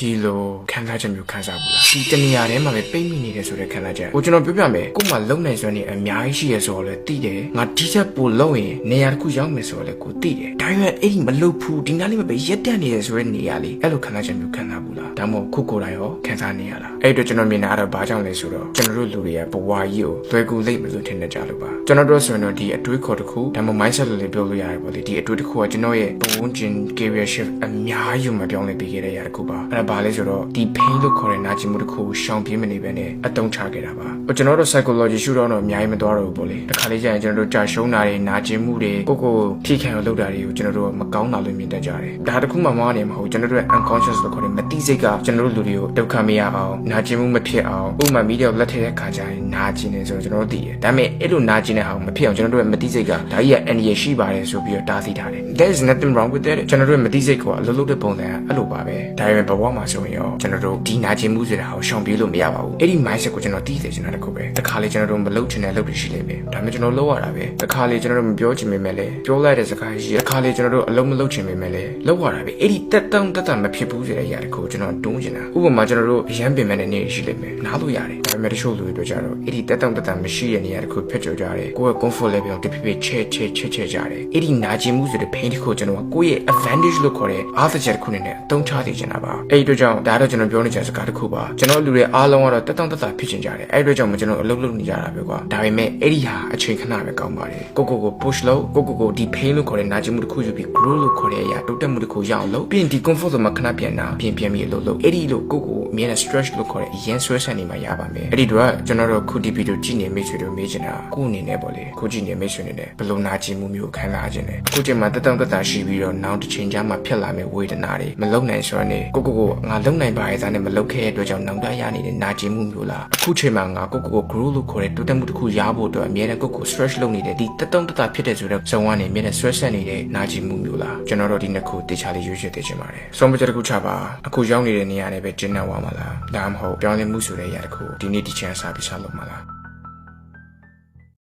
ဒီလိုခံစားချက်မျိုးခံစားဘူးလားဒီတနေရာထဲမှာပဲပိတ်မိနေတယ်ဆိုတဲ့ခံစားချက်ကိုကျွန်တော်ပြောပြမယ်ကို့မှာလုံနိုင်စွမ်းနေအများကြီးရှိရဆိုတော့လေသိတယ်ငါဒီချက်ပိုလုံရင်နေရာတစ်ခုရောက်မယ်ဆိုတော့လေကိုသိတယ်ဒါပေမဲ့အဲ့ဒီမလုံဘူးဒီနားလေးမှာပဲရက်တက်နေတယ်ဆိုတဲ့နေရာလေးအဲ့လိုခံစားချက်မျိုးခံစားဘူးလားဒါမှမဟုတ်ခုကိုယ်တိုင်ရောခံစားနေရလားအဲ့အတွက်ကျွန်တော်မြင်တာကတော့ဘာကြောင့်လဲဆိုတော့ကျွန်တော်တို့လူတွေကဘဝကြီးကိုလွယ်ကူလိမ့်မယ်လို့ထင်နေကြလို့ပါကျွန်တော်တို့ဆိုရင်တော့ဒီအတွေးခေါ်တစ်ခုဒါမှမဟုတ် mindset လို့လည်းပြောလို့ရတယ်ပေါ့လေဒီအတွေးတစ်ခုကကျွန်တော်ရဲ့ဘဝချင်း career shift အများကြီးမှပြောင်းလဲပေးခဲ့တဲ့ຢာတစ်ခုပါအဲ့ဒါဘာလဲဆိုတော့ဒီ pain လို့ခေါ်တဲ့နာကျင်မှုတစ်ခုကိုရှောင်ပြေးမနေပဲနဲ့အတုံးချခဲ့တာပါဟိုကျွန်တော်တို့ psychology ရှုတော့တော့အများကြီးမသွားတော့ဘူးပေါ့လေတစ်ခါလေးကျရင်ကျွန်တော်တို့ကြာရှုံးတာတွေနာကျင်မှုတွေကိုကိုယ်ထိခံအောင်လုပ်တာတွေကိုကျွန်တော်တို့ကမကောင်းတာလို့မြင်တတ်ကြတယ်ဒါတစ်ခုမှမဟုတ်နေမှာဟုတ်ကျွန်တော်တို့ရဲ့ unconscious လို့ခေါ်တဲ့မတိစိတ်ကကျွန်တော်တို့လူတွေကိုဒုက္ခမရအောင်နာကျင်မှုမဖြစ်အောင်ဥပမာမီဒီယာလက်ထည့်တဲ့ခါကျရင်နာကျင်နေဆိုတော့ကျွန်တော်တို့သိတယ်ဒါပေမဲ့အဲ့လိုနာကျင်တဲ့ဟာကိုမဖြစ်အောင်ကျွန်တော်တို့ရဲ့မတိစိတ်ကဒါကြီးကအန္တရာယ်ရှိပါတယ်ဆိုပြီးတော့တားဆီးထားတယ် there is nothing wrong with that ကျွန်တော်တို့ရဲ့မတိစိတ်ကအလုပ်လုပ်တဲ့ပုံစံကအဲ့လိုပါပဲဒါပေမဲ့ဘဝမှာဆိုရင်ရောကျွန်တော်တို့ဒီနာကျင်မှုဆိုတာကိုရှောင်ပြေးလို့မရပါဘူးအဲ့ဒီ mindset ကိုကျွန်တော်သိတယ်ကျွန်တော်တခုပဲတခါလေကျွန်တော်တို့မလုပ်ချင်တဲ့လုပ်တွေရှိလိမ့်မယ်ဒါပေမဲ့ကျွန်တော်လုပ်ရတာပဲတခါလေကျွန်တော်တို့မပြောချင်ပေမဲ့လည်းပြောလိုက်တဲ့စကားရှိတခါလေကျွန်တော်တို့အလုံးမလုပ်ချင်ပေမဲ့လည်းလုပ်ရတာပဲအဲ့ဒီတက်တောင့်တက်တာမဖြစ်ဘူးဆိုတဲ့အရာတခုကိုကျွန်တော်တွန်းချင်တာဥပမာကျွန်တော်တို့အရန်ပင်မဲ့တဲ့နေ့ရှိလိမ့်မယ်နားလို့ရတယ်ဒါပေမဲ့တချို့လူတွေပြောကြတော့အဲ့ဒီတက်တောင့်တက်တာမရှိတဲ့နေရာတခုဖြစ်ကြကြတယ်ကိုယ့်ရဲ့ comfort level ကိုတဖြည်းဖြည်းချဲချဲချဲချဲကြတယ်အဲ့ဒီနာကျင်မှုဆိုတဲ့ pain တခုကိုကျွန်တော်ကကိုယ့်ရဲ့ advantage လို့ခေါ်တဲ့အားသချက်တစ်ခုနဲ့အသုံးချသိချင်တာပါအဲ့ဒီအတွက်ကြောင့်ဒါတော့ကျွန်တော်ပြောနေချင်တဲ့စကားတစ်ခုပါကျွန်တော်လူတွေအားလုံးကတော့တက်တောင့်တက်တာဖြစ်ချင်ကြတယ်အဲ့ဒီအတွက်ကြောင့်မကျွန်တော်အလုပ်လုပ်နေကြတာပဲကွာဒါပေမဲ့အဲ့ဒီဟာအချိန်ခဏပဲကောင်းပါတယ်ကိုကိုကို push လုပ်ကိုကိုကိုဒီ pain လို့ခေါ်တဲ့နာကျင်မှုတစ်ခုယူပြီး grow လို့ခေါ်တဲ့အရာတိုးတက်မှုတစ်ခုရအောင်လုပ်ပြီးရင်ဒီ comfort zone မှာခဏပြန်လာပြင်ပြန်ပြီးအလုပ်လုပ်အဲ့ဒီလိုကိုကိုအမြဲတမ်း stretch လို့ခေါ်တဲ့အရင်ဆွဲဆက်နေမှရပါမယ်အဲ့ဒီတော့ကျွန်တော်တို့ခုဒီဗီဒီယိုကြည့်နေမိတ်ဆွေတို့မေးချင်တာကိုအနေနဲ့ပေါ့လေခုကြည့်နေမိတ်ဆွေတွေနဲ့ဘယ်လိုနာကျင်မှုမျိုးခံစားခြင်းလဲခုချိန်မှာတက်တောင့်တက်တာရှိပြီးတော့နောက်တစ်ချိန်ကျမှဖြစ်လာမယ့်ဝေဒနာတွေမလုံနိုင်စွမ်းနေကိုကိုကိုငါလုံနိုင်ပါရဲ့သားနဲ့မလုံခဲ့တဲ့အတွက်ကြောင့်နောက်တရနေတဲ့နာကျင်မှုမျိုးလားအခုချိန်မှာငါကိုကိုကို grow လို့ခေါ်တဲ့တိုးတက်မှုတစ်ခုရဖို့အတွက်အမြဲတမ်းကိုကို stretch လုပ်နေတဲ့ဒီတက်တောင့်တက်တာဖြစ်တဲ့ဆိုတော့ဇုံကနေအမြဲတမ်း stress ဆက်နေတဲ့နာကျင်မှုမျိုးလားကျွန်တော်တို့ဒီနှစ်ခုတေချာလေးရွေးချယ်သိချင်ပါတယ်ဆုံးဖြတ်ချက်တစ်ခုချပါအခုရောက်နေတဲ့နေရာနဲ့ပဲကျင်းနေသွားမှာလားဒါမှမဟုတ်ပြောင်းလဲမှုဆိုတဲ့အရာတစ်ခုဒီနေ့ဒီချန်စာပြီးစလုပ်မှာလား